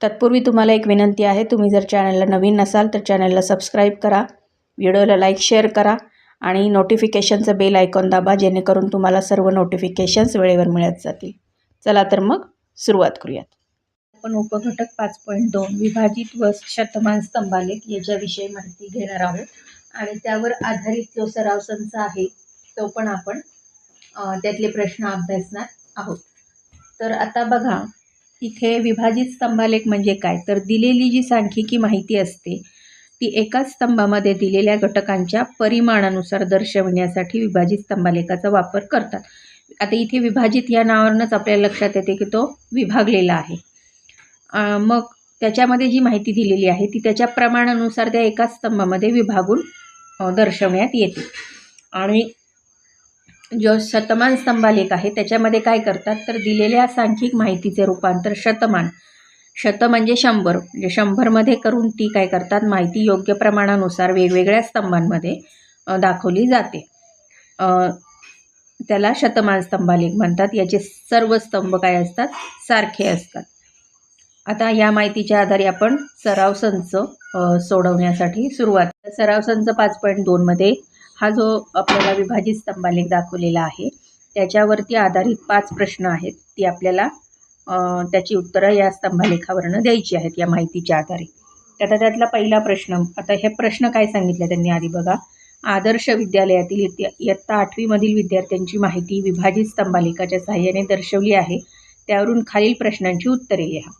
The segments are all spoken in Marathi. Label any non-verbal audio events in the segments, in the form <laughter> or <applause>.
तत्पूर्वी तुम्हाला एक विनंती आहे तुम्ही जर चॅनलला नवीन नसाल तर चॅनलला सबस्क्राईब करा व्हिडिओला लाईक शेअर करा आणि नोटिफिकेशनचं बेल आयकॉन दाबा जेणेकरून तुम्हाला सर्व नोटिफिकेशन्स वेळेवर मिळत जातील. चला तर मग सुरुवात करूयात. आपण उपघटक पाच पॉईंट दोन विभाजित व शतमान स्तंभालेख याच्याविषयी माहिती घेणार आहोत. आणि त्यावर आधारित जो सराव संच आहे तो पण आपण त्यातले प्रश्न अभ्यासणार आहोत. तर आता बघा इथे विभाजित स्तंभालेख म्हणजे काय? तर दिलेली जी सांख्यिकी माहिती असते ती एकाच स्तंभामध्ये दिलेल्या घटकांच्या परिमाणानुसार दर्शवण्यासाठी विभाजित स्तंभालेखाचा वापर करतात. आता इथे विभाजित या नावावरूनच आपल्याला लक्षात येते की तो विभागलेला आहे. मग त्याच्यामध्ये जी माहिती दिलेली आहे ती त्याच्या प्रमाणानुसार त्या एकाच स्तंभामध्ये विभागून दर्शवण्यात येते. आणि जो शतमान स्तंभालेख आहे त्याच्यामध्ये काय करतात? तर दिलेल्या सांख्यिक माहितीचे रूपांतर शतमान. शत म्हणजे शंभर. म्हणजे शंभरमध्ये करून ती काय करतात? माहिती योग्य प्रमाणानुसार वेगवेगळ्या स्तंभांमध्ये दाखवली जाते. त्याला शतमान स्तंभालेख म्हणतात. याचे सर्व स्तंभ काय असतात? सारखे असतात. आता या माहितीच्या आधारे आपण सराव संच सोडवण्यासाठी सुरुवात. सराव संच पाच पॉईंट दोनमध्ये हा जो आपल्याला विभाजित स्तंभालेख दाखवलेला आहे त्याच्यावरती आधारित पाच प्रश्न आहेत. ती आपल्याला त्याची उत्तरं या स्तंभालेखावरनं द्यायची आहेत या माहितीच्या आधारे. तर आता त्यातला पहिला प्रश्न आता हे प्रश्न काय सांगितले त्यांनी आधी बघा. आदर्श विद्यालयातील इयत्ता आठवीमधील विद्यार्थ्यांची माहिती विभाजित स्तंभालेखाच्या सहाय्याने दर्शवली आहे. त्यावरून खालील प्रश्नांची उत्तरे लिहा.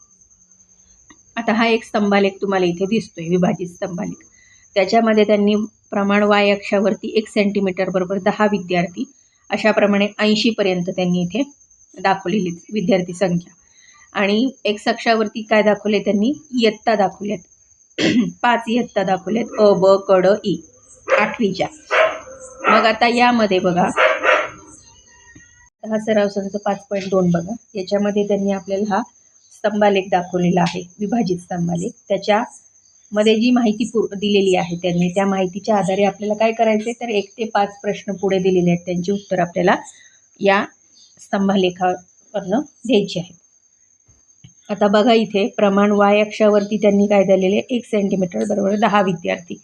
आता हा एक स्तंभालेख तुम्हाला इथे दिसतोय विभाजित स्तंभालेख. त्याच्यामध्ये त्यांनी प्रमाण वाय अक्षावरती एक सेंटीमीटर बरोबर दहा विद्यार्थी अशाप्रमाणे ऐंशीपर्यंत त्यांनी इथे दाखवलेली विद्यार्थी संख्या. आणि एक्स अक्षावरती काय दाखवले त्यांनी? इयत्ता दाखवल्यात. <clears throat> पाच इयत्ता दाखवल्यात. अ ब कड ई. आठवीच्या. मग आता यामध्ये बघा. हा सराव संच पाच पॉईंट दोन बघा. याच्यामध्ये त्यांनी आपल्याला हा स्तंभालेख दाखवलेला आहे. विभाजित स्तंभालेख. त्याच्या मध्ये जी माहिती पूर दिलेली आहे त्यांनी त्या माहितीच्या आधारे आपल्याला काय करायचं आहे तर एक ते पाच प्रश्न पुढे दिलेले आहेत. त्यांची उत्तर आपल्याला या स्तंभालेखावरनं द्यायची आहेत. आता बघा इथे प्रमाण वाय अक्षावरती त्यांनी काय दिलेले? एक सेंटीमीटर बरोबर दहा विद्यार्थी.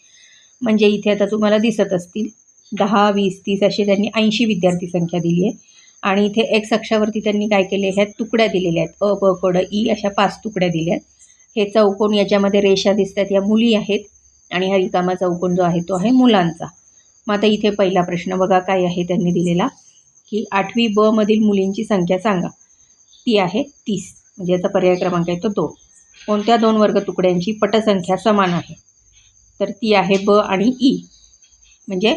म्हणजे इथे आता तुम्हाला दिसत असतील दहा वीस तीस असे त्यांनी ऐंशी विद्यार्थी संख्या दिली आहे. आणि इथे एक्स अक्षावरती त्यांनी काय केले? ह्या तुकड्या दिलेल्या आहेत. अ ब कड ड ई अशा पाच तुकड्या दिल्या आहेत. हे चौकोन याच्यामध्ये रेषा दिसतात. या मुली आहेत आणि हा रिकामा चौकोन जो आहे तो आहे मुलांचा. मग आता इथे पहिला प्रश्न बघा काय आहे त्यांनी दिलेला. की आठवी ब मधील मुलींची संख्या सांगा. ती आहे तीस. म्हणजे याचा पर्याय क्रमांक आहे तो दोन. कोणत्या दोन वर्ग तुकड्यांची पटसंख्या समान आहे? तर ती आहे ब आणि ई. म्हणजे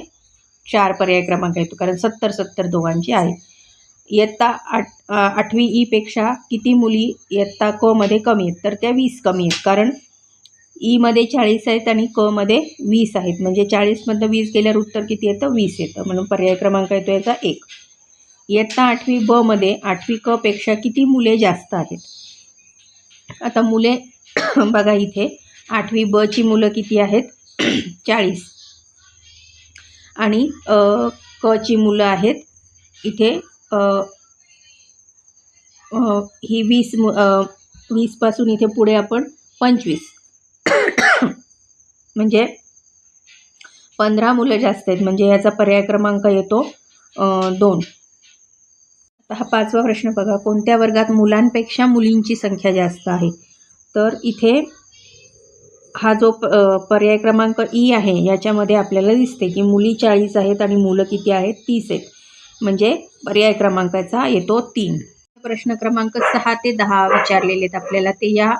चार पर्याय क्रमांक येतो कारण सत्तर सत्तर दोघांची आहे. इयत्ता आठ आठवी ईपेक्षा किती मुली इयत्ता क मध्ये कमी आहेत? तर त्या वीस कमी आहेत. कारण ईमध्ये चाळीस आहेत आणि क मध्ये वीस आहेत. म्हणजे चाळीसमधनं वीस गेल्यावर उत्तर किती येतं? वीस येतं. म्हणून पर्याय क्रमांक येतो याचा एक. इयत्ता आठवी ब मध्ये आठवी क पेक्षा किती मुले जास्त आहेत? आता मुले <clears throat> बघा इथे. आठवी ब ची मुलं किती आहेत? <clears throat> चाळीस. आणि कची क ची मुलं आहेत. इथे ही वीस मु वीसपासून इथे पुढे आपण पंचवीस. <coughs> म्हणजे पंधरा मुलं जास्त आहेत म्हणजे याचा पर्याय क्रमांक येतो दोन. आता हा पाचवा प्रश्न बघा कोणत्या वर्गात मुलांपेक्षा मुलींची संख्या जास्त आहे? तर इथे हा जो पर्याय क्रमांक ई आहे याच्यामध्ये आपल्याला दिसते की मुली चाळीस आहेत आणि मुलं किती आहेत? तीस आहेत. म्हणजे पर्याय क्रमांकाचा येतो तीन. प्रश्न क्रमांक सहा ते दहा विचारलेले आहेत आपल्याला. ते या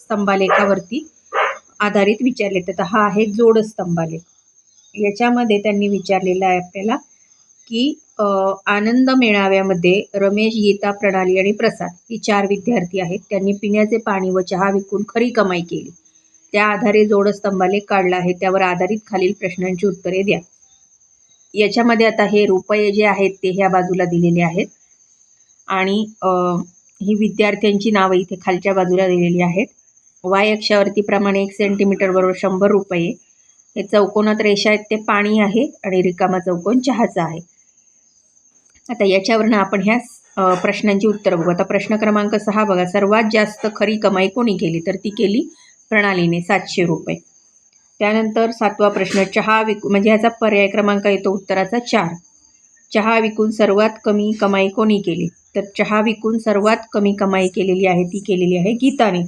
स्तंभालेखावरती आधारित विचारले तर हा आहे जोड स्तंभालेख. याच्यामध्ये त्यांनी विचारलेला आहे आपल्याला की आनंद मेळाव्यामध्ये रमेश गीता प्रणाली आणि प्रसाद ही चार विद्यार्थी आहेत. त्यांनी पिण्याचे पाणी व चहा विकून खरी कमाई केली. त्या आधारे जोडस्तंभालेख काढला आहे. त्यावर आधारित खालील प्रश्नांची उत्तरे द्या. याच्यामध्ये आता हे रुपये जे आहेत ते ह्या बाजूला दिलेले आहेत. आणि ही विद्यार्थ्यांची नावं इथे खालच्या बाजूला दिलेली आहेत. वाय अक्षावरती प्रमाणे एक सेंटीमीटर बरोबर शंभर रुपये. हे चौकोनात रेषा आहेत ते पाणी आहे आणि रिकामा चौकोन चहाचा आहे. आता याच्यावरनं आपण ह्या प्रश्नांची उत्तरं बघू. आता प्रश्न क्रमांक सहा बघा. सर्वात जास्त खरी कमाई कोणी केली? तर ती केली प्रणालीने सातशे रुपये. त्यानंतर सातवा प्रश्न चहा विकू म्हणजे ह्याचा पर्याय क्रमांक येतो उत्तराचा चार. चहा विकून सर्वात कमी कमाई कोणी केली? तर चहा विकून सर्वात कमी कमाई केलेली आहे ती केलेली आहे गीताने.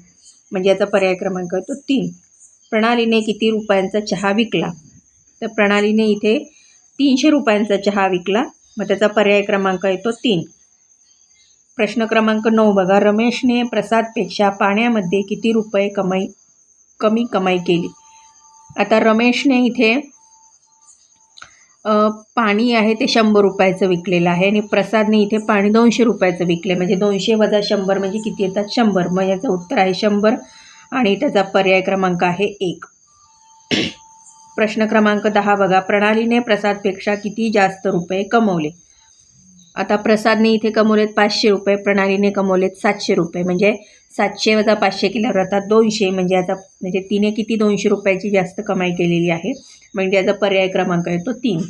म्हणजे याचा पर्याय क्रमांक येतो तीन. प्रणालीने किती रुपयांचा चहा विकला? तर प्रणालीने इथे तीनशे रुपयांचा चहा विकला. मग त्याचा पर्याय क्रमांक येतो तीन. प्रश्न क्रमांक नऊ बघा. रमेशने प्रसादपेक्षा पाण्यामध्ये किती रुपये कमाई कमी कमाई केली? आता रमेशने इथे पाणी आहे ते शंभर रुपयाचं विकलेलं आहे आणि प्रसादने इथे पाणी दोनशे रुपयाचं विकले. म्हणजे दोनशे वजा शंभर म्हणजे किती येतात? शंभर. मग याचं उत्तर आहे शंभर आणि त्याचा पर्याय क्रमांक आहे एक. प्रश्न क्रमांक दहा बघा. प्रणालीने प्रसादपेक्षा किती जास्त रुपये कमवले? आता प्रसादने इथे कमवलेत पाचशे रुपये प्रणालीने कमवलेत सातशे रुपये. म्हणजे सातशे वजा पाचशे केल्यावर आता दोनशे म्हणजे याचा म्हणजे तिने किती दोनशे रुपयाची जास्त कमाई केलेली आहे. म्हणजे याचा पर्याय क्रमांक आहे तो तीन.